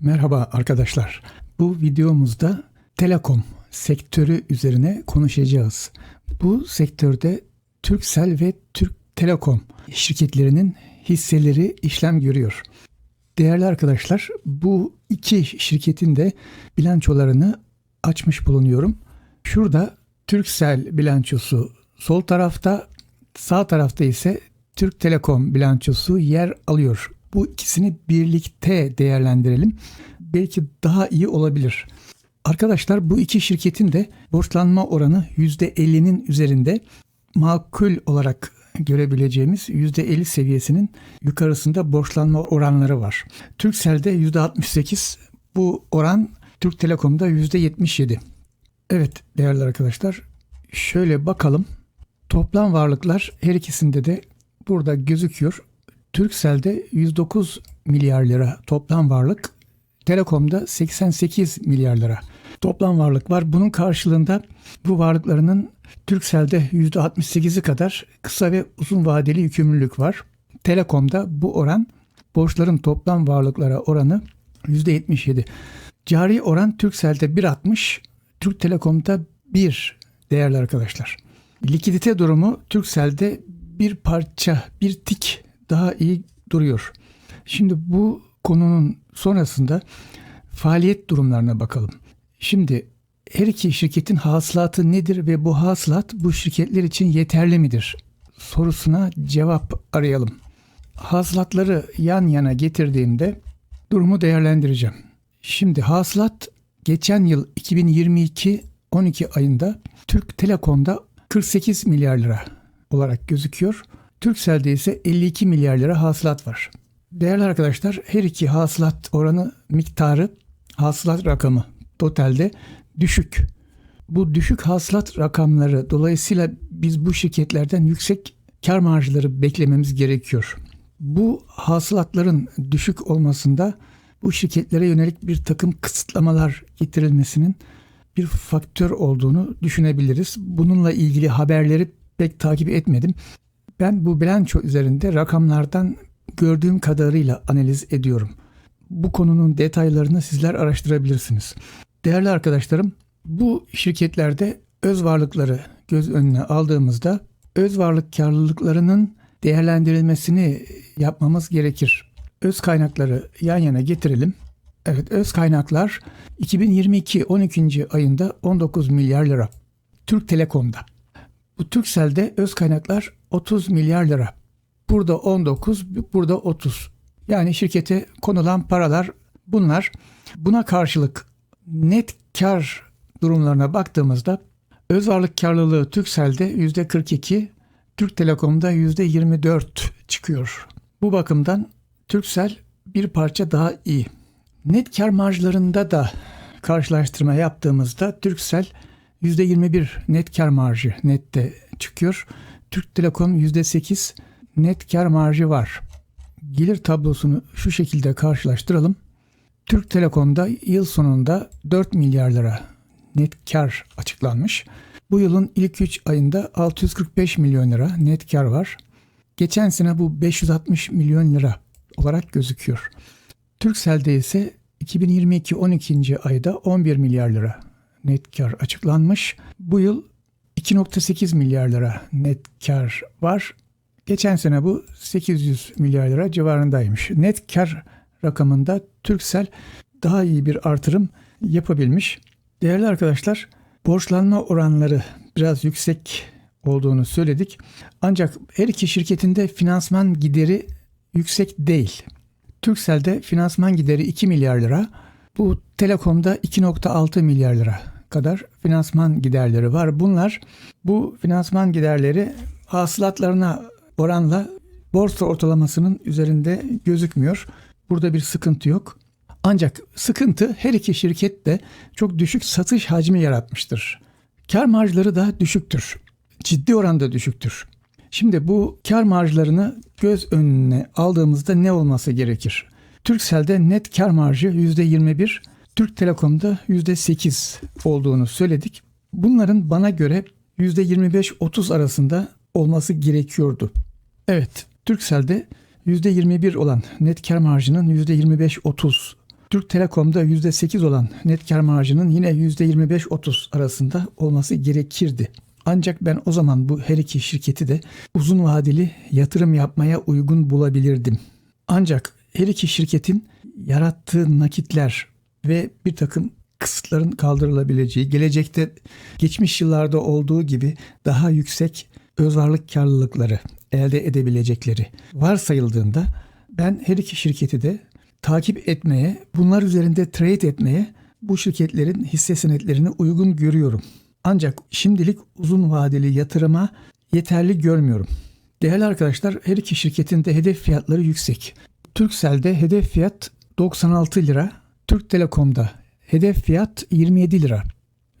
Merhaba arkadaşlar. Bu videomuzda telekom sektörü üzerine konuşacağız. Bu sektörde Turkcell ve Türk Telekom şirketlerinin hisseleri işlem görüyor. Değerli arkadaşlar, bu iki şirketin de bilançolarını açmış bulunuyorum. Şurada Turkcell bilançosu sol tarafta, sağ tarafta ise Türk Telekom bilançosu yer alıyor. Bu ikisini birlikte değerlendirelim. Belki daha iyi olabilir. Arkadaşlar bu iki şirketin de borçlanma oranı %50'nin üzerinde makul olarak görebileceğimiz %50 seviyesinin yukarısında borçlanma oranları var. Turkcell'de %68, bu oran Türk Telekom'da %77. Evet değerli arkadaşlar şöyle bakalım. Toplam varlıklar her ikisinde de burada gözüküyor. Turkcell'de 109 milyar lira toplam varlık, Telekom'da 88 milyar lira toplam varlık var. Bunun karşılığında bu varlıklarının Turkcell'de %68'i kadar kısa ve uzun vadeli yükümlülük var. Telekom'da bu oran borçların toplam varlıklara oranı %77. Cari oran Turkcell'de 1.60, Türk Telekom'da 1 değerli arkadaşlar. Likidite durumu Turkcell'de bir parça, bir tik daha iyi duruyor. Şimdi bu konunun sonrasında faaliyet durumlarına bakalım. Şimdi her iki şirketin hasılatı nedir ve bu hasılat bu şirketler için yeterli midir? Sorusuna cevap arayalım. Hasılatları yan yana getirdiğimde durumu değerlendireceğim. Şimdi hasılat geçen yıl 2022 12 ayında Türk Telekom'da 48 milyar lira olarak gözüküyor. Turkcell'de ise 52 milyar lira hasılat var. Değerli arkadaşlar her iki hasılat oranı miktarı hasılat rakamı totalde düşük. Bu düşük hasılat rakamları dolayısıyla biz bu şirketlerden yüksek kar marjları beklememiz gerekiyor. Bu hasılatların düşük olmasında bu şirketlere yönelik bir takım kısıtlamalar getirilmesinin bir faktör olduğunu düşünebiliriz. Bununla ilgili haberleri pek takip etmedim. Ben bu bilanço üzerinde rakamlardan gördüğüm kadarıyla analiz ediyorum. Bu konunun detaylarını sizler araştırabilirsiniz. Değerli arkadaşlarım, bu şirketlerde öz varlıkları göz önüne aldığımızda öz varlık karlılıklarının değerlendirilmesini yapmamız gerekir. Öz kaynakları yan yana getirelim. Evet, öz kaynaklar 2022 12. ayında 19 milyar lira. Türk Telekom'da. Bu Turkcell'de öz kaynaklar 30 milyar lira. Burada 19, burada 30. Yani şirkete konulan paralar bunlar. Buna karşılık net kar durumlarına baktığımızda öz varlık karlılığı Turkcell'de %42, Türk Telekom'da %24 çıkıyor. Bu bakımdan Turkcell bir parça daha iyi. Net kar marjlarında da karşılaştırma yaptığımızda Turkcell %21 net kar marjı nette çıkıyor. Türk Telekom %8 net kar marjı var. Gelir tablosunu şu şekilde karşılaştıralım. Türk Telekom'da yıl sonunda 4 milyar lira net kar açıklanmış. Bu yılın ilk 3 ayında 645 milyon lira net kar var. Geçen sene bu 560 milyon lira olarak gözüküyor. Turkcell'de ise 2022 12. ayda 11 milyar lira net kar açıklanmış. Bu yıl 2.8 milyar lira net kar var. Geçen sene bu 800 milyar lira civarındaymış. Net kar rakamında Turkcell daha iyi bir artırım yapabilmiş. Değerli arkadaşlar, borçlanma oranları biraz yüksek olduğunu söyledik. Ancak her iki şirketinde finansman gideri yüksek değil. Turkcell'de finansman gideri 2 milyar lira. Bu Telekom'da 2.6 milyar lira kadar finansman giderleri var. Bunlar bu finansman giderleri hasılatlarına oranla borsa ortalamasının üzerinde gözükmüyor. Burada bir sıkıntı yok. Ancak sıkıntı her iki şirket de çok düşük satış hacmi yaratmıştır. Kar marjları da düşüktür. Ciddi oranda düşüktür. Şimdi bu kar marjlarını göz önüne aldığımızda ne olması gerekir? Turkcell'de net kar marjı %21, Türk Telekom'da %8 olduğunu söyledik. Bunların bana göre %25-30 arasında olması gerekiyordu. Evet, Turkcell'de %21 olan net kar marjının %25-30 Türk Telekom'da %8 olan net kar marjının yine %25-30 arasında olması gerekirdi. Ancak ben o zaman bu her iki şirketi de uzun vadeli yatırım yapmaya uygun bulabilirdim. Ancak her iki şirketin yarattığı nakitler ve bir takım kısıtların kaldırılabileceği, gelecekte geçmiş yıllarda olduğu gibi daha yüksek öz varlık karlılıkları elde edebilecekleri varsayıldığında ben her iki şirketi de takip etmeye, bunlar üzerinde trade etmeye bu şirketlerin hisse senetlerini uygun görüyorum. Ancak şimdilik uzun vadeli yatırıma yeterli görmüyorum. Değerli arkadaşlar her iki şirketin de hedef fiyatları yüksek. Turkcell'de hedef fiyat 96 lira, Türk Telekom'da hedef fiyat 27 lira.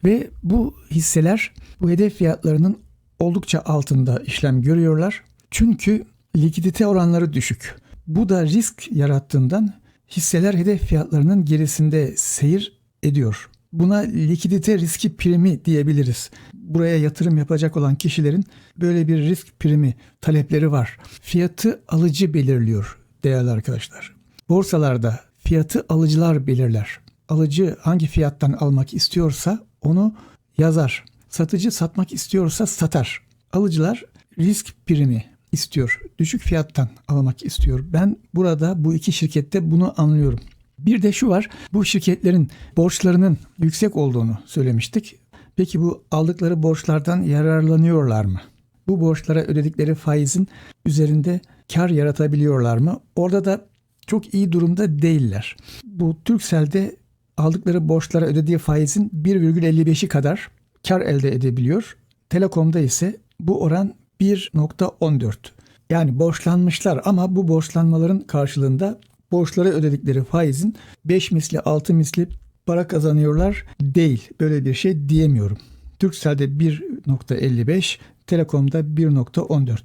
Ve bu hisseler bu hedef fiyatlarının oldukça altında işlem görüyorlar. Çünkü likidite oranları düşük. Bu da risk yarattığından hisseler hedef fiyatlarının gerisinde seyir ediyor. Buna likidite riski primi diyebiliriz. Buraya yatırım yapacak olan kişilerin böyle bir risk primi talepleri var. Fiyatı alıcı belirliyor değerli arkadaşlar. Borsalarda fiyatı alıcılar belirler. Alıcı hangi fiyattan almak istiyorsa onu yazar. Satıcı satmak istiyorsa satar. Alıcılar risk primi istiyor. Düşük fiyattan almak istiyor. Ben burada bu iki şirkette bunu anlıyorum. Bir de şu var. Bu şirketlerin borçlarının yüksek olduğunu söylemiştik. Peki bu aldıkları borçlardan yararlanıyorlar mı? Bu borçlara ödedikleri faizin üzerinde kar yaratabiliyorlar mı? Orada da çok iyi durumda değiller. Bu Turkcell'de aldıkları borçlara ödediği faizin 1,55'i kadar kar elde edebiliyor. Telekom'da ise bu oran 1.14. Yani borçlanmışlar ama bu borçlanmaların karşılığında borçlara ödedikleri faizin 5 misli 6 misli para kazanıyorlar değil. Böyle bir şey diyemiyorum. Turkcell'de 1.55, Telekom'da 1.14.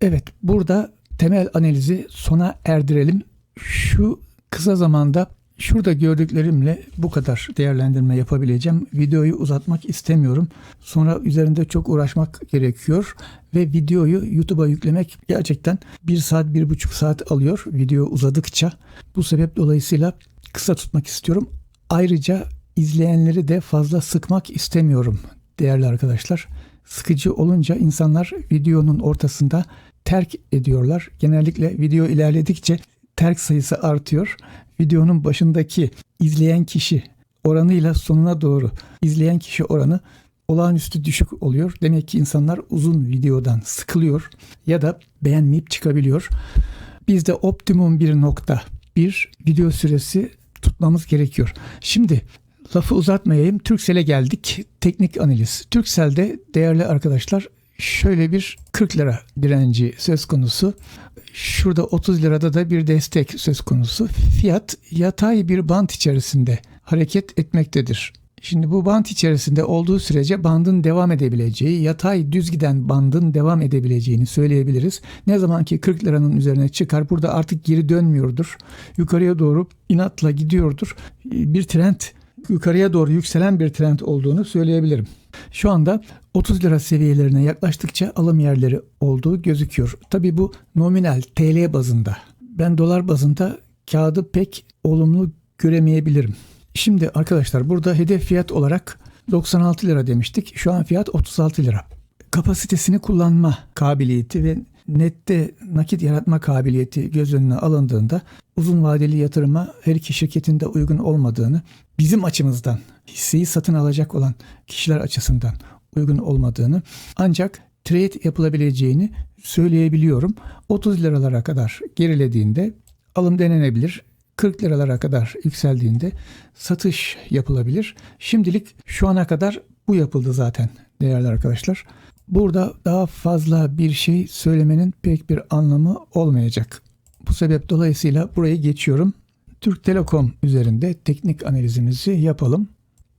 Evet burada temel analizi sona erdirelim. Şu kısa zamanda Şurada gördüklerimle bu kadar değerlendirme yapabileceğim. Videoyu uzatmak istemiyorum. Sonra üzerinde çok uğraşmak gerekiyor. Ve videoyu YouTube'a yüklemek gerçekten bir saat, bir buçuk saat alıyor video uzadıkça. Bu sebep dolayısıyla kısa tutmak istiyorum. Ayrıca izleyenleri de fazla sıkmak istemiyorum değerli arkadaşlar. Sıkıcı olunca insanlar videonun ortasında terk ediyorlar. Genellikle video ilerledikçe terk sayısı artıyor videonun başındaki izleyen kişi oranıyla sonuna doğru izleyen kişi oranı olağanüstü düşük oluyor. Demek ki insanlar uzun videodan sıkılıyor ya da beğenmeyip çıkabiliyor. Bizde optimum bir nokta bir video süresi tutmamız gerekiyor. Şimdi lafı uzatmayayım. Turkcell'e geldik. Teknik analiz. Turkcell'de değerli arkadaşlar şöyle bir 40 lira direnci söz konusu. Şurada 30 lirada da bir destek söz konusu. Fiyat yatay bir bant içerisinde hareket etmektedir. Şimdi bu band içerisinde olduğu sürece bandın devam edebileceği, yatay düz giden bandın devam edebileceğini söyleyebiliriz. Ne zaman ki 40 liranın üzerine çıkar burada artık geri dönmüyordur. Yukarıya doğru inatla gidiyordur. Bir trend yukarıya doğru yükselen bir trend olduğunu söyleyebilirim. Şu anda 30 lira seviyelerine yaklaştıkça alım yerleri olduğu gözüküyor. Tabi bu nominal TL bazında. Ben dolar bazında kağıdı pek olumlu göremeyebilirim. Şimdi arkadaşlar burada hedef fiyat olarak 96 lira demiştik. Şu an fiyat 36 lira. Kapasitesini kullanma kabiliyeti ve nette nakit yaratma kabiliyeti göz önüne alındığında uzun vadeli yatırıma her iki şirketin de uygun olmadığını bizim açımızdan hisseyi satın alacak olan kişiler açısından uygun olmadığını ancak trade yapılabileceğini söyleyebiliyorum. 30 liralara kadar gerilediğinde alım denenebilir. 40 liralara kadar yükseldiğinde satış yapılabilir. Şimdilik şu ana kadar bu yapıldı zaten değerli arkadaşlar. Burada daha fazla bir şey söylemenin pek bir anlamı olmayacak. Bu sebep dolayısıyla burayı geçiyorum. Türk Telekom üzerinde teknik analizimizi yapalım.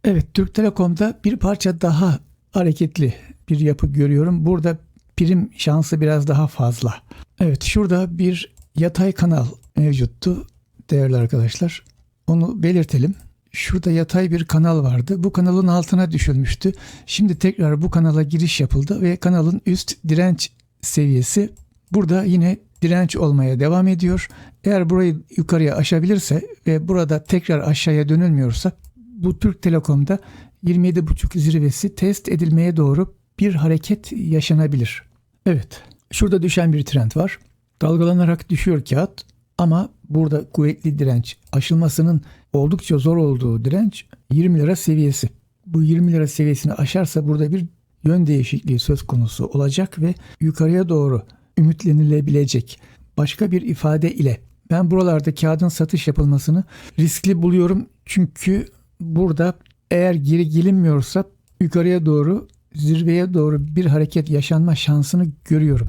Evet Türk Telekom'da bir parça daha hareketli bir yapı görüyorum. Burada prim şansı biraz daha fazla. Evet şurada bir yatay kanal mevcuttu değerli arkadaşlar. Onu belirtelim. Şurada yatay bir kanal vardı. Bu kanalın altına düşülmüştü. Şimdi tekrar bu kanala giriş yapıldı ve kanalın üst direnç seviyesi burada yine direnç olmaya devam ediyor. Eğer burayı yukarıya aşabilirse ve burada tekrar aşağıya dönülmüyorsa bu Türk Telekom'da 27.5 zirvesi test edilmeye doğru bir hareket yaşanabilir. Evet, şurada düşen bir trend var. Dalgalanarak düşüyor kağıt ama burada kuvvetli direnç, aşılmasının oldukça zor olduğu direnç 20 lira seviyesi. Bu 20 lira seviyesini aşarsa burada bir yön değişikliği söz konusu olacak ve yukarıya doğru ümitlenilebilecek başka bir ifade ile ben buralarda kağıdın satış yapılmasını riskli buluyorum. Çünkü burada eğer geri gelinmiyorsa yukarıya doğru zirveye doğru bir hareket yaşanma şansını görüyorum.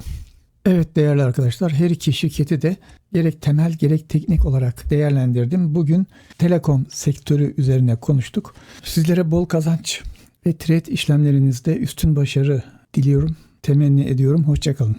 Evet değerli arkadaşlar her iki şirketi de gerek temel gerek teknik olarak değerlendirdim. Bugün telekom sektörü üzerine konuştuk. Sizlere bol kazanç ve trade işlemlerinizde üstün başarı diliyorum. Temenni ediyorum. Hoşçakalın.